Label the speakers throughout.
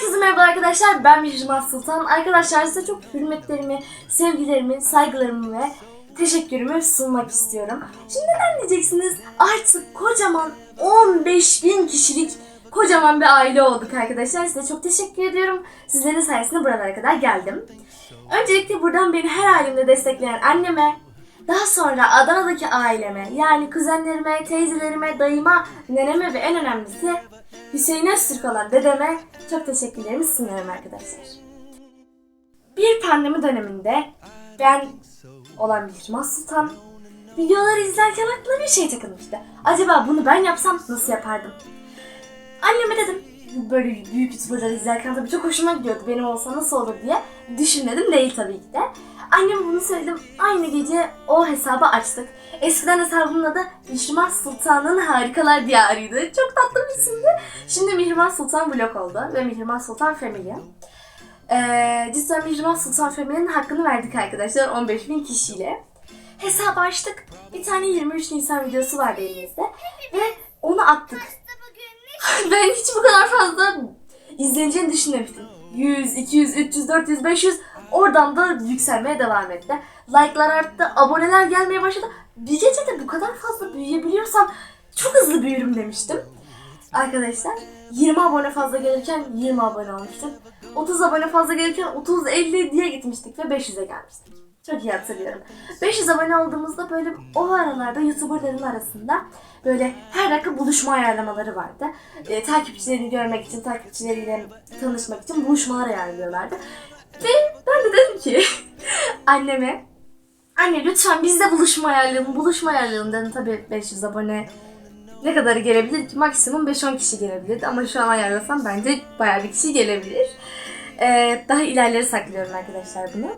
Speaker 1: Herkese merhaba arkadaşlar. Ben Mihrimah Sultan. Arkadaşlar size çok hürmetlerimi, sevgilerimi, saygılarımı ve teşekkürümü sunmak istiyorum. Şimdi neden diyeceksiniz? Artık kocaman 15 bin kişilik kocaman bir aile olduk arkadaşlar. Size çok teşekkür ediyorum. Sizlerin sayesinde buralara kadar geldim. Öncelikle buradan beni her halimde destekleyen anneme, daha sonra Adana'daki aileme, yani kuzenlerime, teyzelerime, dayıma, neneme ve en önemlisi Hüseyin Öztürk olan dedeme çok teşekkürlerimi sunuyorum arkadaşlar. Bir pandemi döneminde ben olan Mihrimah Sultan videoları izlerken aklıma bir şey takılmıştı. Acaba bunu ben yapsam nasıl yapardım? Anneme dedim böyle büyük youtuberları izlerken tabii çok hoşuma gidiyordu benim olsa nasıl olur diye düşünmedim değil tabii ki de. Anneme bunu söyledim. Aynı gece o hesabı açtık. Eskiden hesabımın adı Mihrimah Sultan'ın Harikalar Diyarı'ydı. Çok tatlı bir isimdi. Şimdi Mihrimah Sultan Vlog oldu ve Mihrimah Sultan Family. Ee, cidden Mihrimah Sultan Family'nin hakkını verdik arkadaşlar 15 bin kişiyle. Hesabı açtık. Bir tane 23 Nisan videosu vardı elimizde. Ve onu attık. ben hiç bu kadar fazla izleneceğini düşünmemiştim. 100, 200, 300, 400, 500 oradan da yükselmeye devam etti. Like'lar arttı, aboneler gelmeye başladı. Bir gecede bu kadar fazla büyüyebiliyorsam çok hızlı büyürüm demiştim. Arkadaşlar 20 abone fazla gelirken 20 abone olmuştuk. 30 abone fazla gelirken 30-50 diye gitmiştik ve 500'e gelmiştik. Çok iyi hatırlıyorum. 500 abone olduğumuzda böyle o aralarda YouTuberların arasında böyle her dakika buluşma ayarlamaları vardı. Ee, takipçilerini görmek için, takipçileriyle tanışmak için buluşmalar ayarlıyorlardı. Ve ben de dedim ki anneme Anne lütfen biz de buluşma ayarlayalım, buluşma ayarlayalım dedim. Tabii 500 abone ne kadarı gelebilir ki? Maksimum 5-10 kişi gelebilirdi ama şu an ayarlasam bence bayağı bir kişi gelebilir. Ee, daha ilerleri saklıyorum arkadaşlar bunu.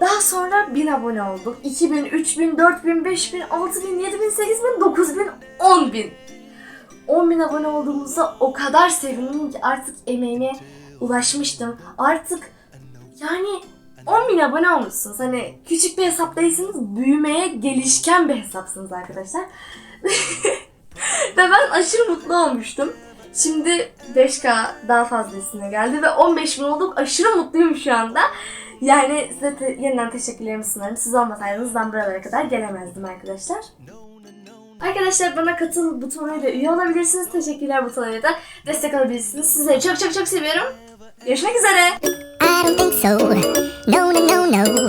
Speaker 1: Daha sonra 1000 abone olduk. 2000, 3000, 4000, 5000, 6000, 7000, 8000, 9000, 10000. 10.000 abone olduğumuzda o kadar sevindim ki artık emeğime ulaşmıştım. Artık yani 10.000 abone olmuşsunuz. Hani küçük bir hesap değilsiniz, büyümeye gelişken bir hesapsınız arkadaşlar. ve ben aşırı mutlu olmuştum. Şimdi 5K daha fazla üstüne geldi ve 15 bin olduk. Aşırı mutluyum şu anda. Yani size te- yeniden teşekkürlerimi sunarım. Siz olmasaydınız ben buralara kadar gelemezdim arkadaşlar. Arkadaşlar bana katıl butonuyla üye olabilirsiniz. Teşekkürler butonuyla da destek alabilirsiniz. Sizleri çok çok çok seviyorum. Görüşmek üzere.
Speaker 2: I don't think so. No, no, no, no.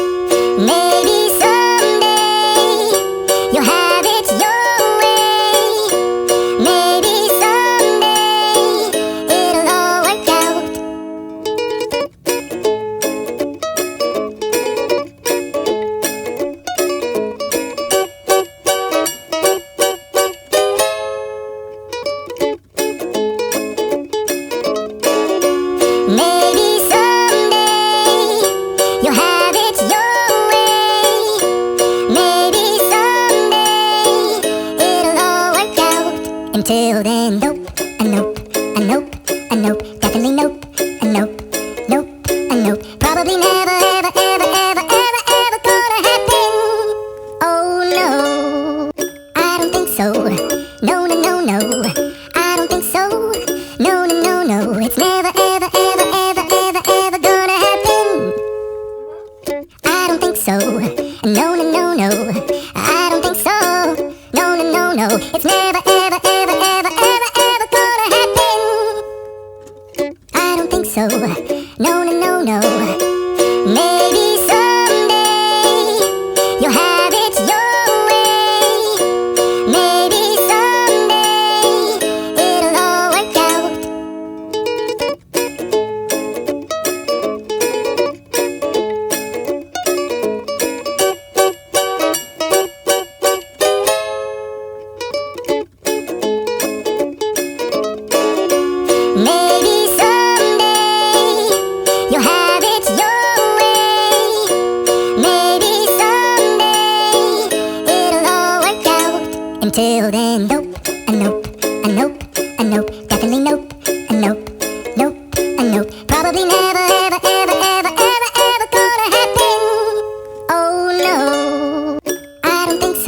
Speaker 2: Till then.